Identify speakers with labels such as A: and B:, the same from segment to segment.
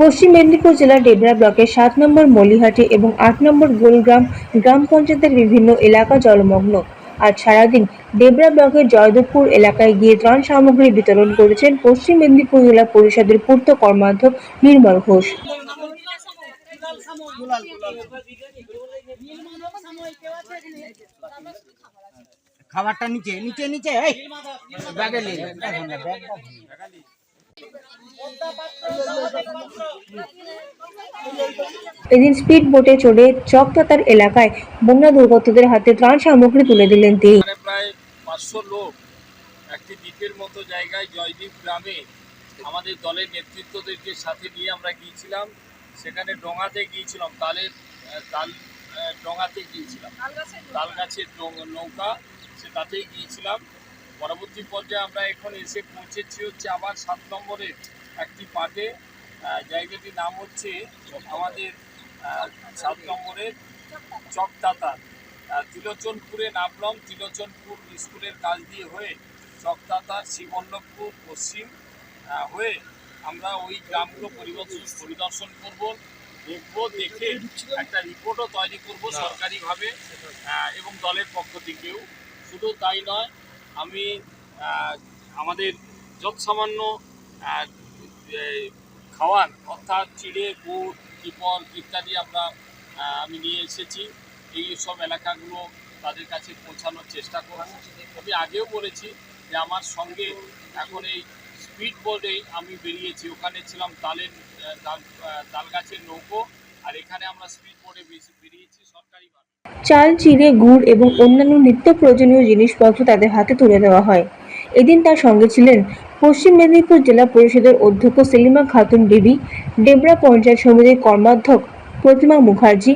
A: পশ্চিম মেদিনীপুর জেলার ডেবরা ব্লকের সাত নম্বর মলিহাটি এবং আট নম্বর গোলগ্রাম গ্রাম পঞ্চায়েতের বিভিন্ন এলাকা জলমগ্ন। আজ সারাদিন ডেবরা ব্লকের জয়দেবপুর এলাকায় গিয়ে ত্রাণ সামগ্রী বিতরণ করেছেন পশ্চিম মেদিনীপুর জেলা পরিষদের পূর্ত কর্মাধ্যক্ষ নির্মল ঘোষ।
B: খাবারটা নিচে নিচে নিচে
A: এদিন স্পিড বোটে চড়ে চকতাতার এলাকায় বন্যা দুর্গতদের হাতে ত্রাণ সামগ্রী তুলে দিলেন তিনি।
C: প্রায় পাঁচশো লোক একটি দ্বীপের মতো জায়গায় জয়দ্বীপ গ্রামে আমাদের দলের নেতৃত্বদেরকে সাথে নিয়ে আমরা গিয়েছিলাম। সেখানে ডোঙাতে গিয়েছিলাম, তালের তাল ডোঙাতে গিয়েছিলাম। তাল গাছের নৌকা, সে তাতেই গিয়েছিলাম। পরবর্তী পর্যায়ে আমরা এখন এসে পৌঁছেছি হচ্ছে আবার সাত নম্বরের একটি পাটে জায়গাটির নাম হচ্ছে আমাদের সাত নম্বরের চকতাতার আহ, ত্রিলোচনপুরে নামলাম ত্রিলোচনপুর স্কুলের কাজ দিয়ে হয়ে চকতাতার শিবল্লভপুর পশ্চিম হয়ে আমরা ওই গ্রামগুলো পরিদর্শন করব দেখব দেখে একটা রিপোর্টও তৈরি করব সরকারিভাবে এবং দলের পক্ষ থেকেও। শুধু তাই নয় আমি আমাদের যত সামান্য খাওয়ার অর্থাৎ চিড়ে গুড় টিপল ইত্যাদি আমরা আমি নিয়ে এসেছি। এই সব এলাকাগুলো তাদের কাছে পৌঁছানোর চেষ্টা করব আমি আগেও বলেছি যে আমার সঙ্গে এখন এই স্পিড বোর্ডে আমি বেরিয়েছি। ওখানে ছিলাম তালের তাল আহ, তাল গাছের নৌকো। আর এখানে আমরা স্পিড বোর্ডে বেরিয়েছি সরকারিভাবে।
A: চাল, চিড়ে, গুড় এবং অন্যান্য নিত্য প্রয়োজনীয় জিনিসপত্র তাদের হাতে তুলে দেওয়া হয়। এদিন তার সঙ্গে ছিলেন পশ্চিম মেদিনীপুর জেলা পরিষদের অধ্যক্ষ সেলিমা খাতুন দেবী ডেবরা পঞ্চায়েত সমিতির কর্মাধ্যক্ষ প্রতিমা মুখার্জি,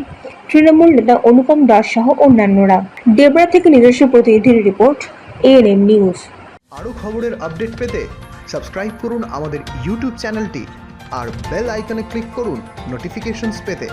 A: তৃণমূল নেতা অনুপম দাস সহ অন্যান্যরা। ডেবরা থেকে নিজস্ব প্রতিনিধির রিপোর্ট এএনএম নিউজ।
D: আরও খবরের আপডেট পেতে সাবস্ক্রাইব করুন আমাদের ইউটিউব চ্যানেলটি আর বেল আইকনে ক্লিক করুন নোটিফিকেশনস পেতে।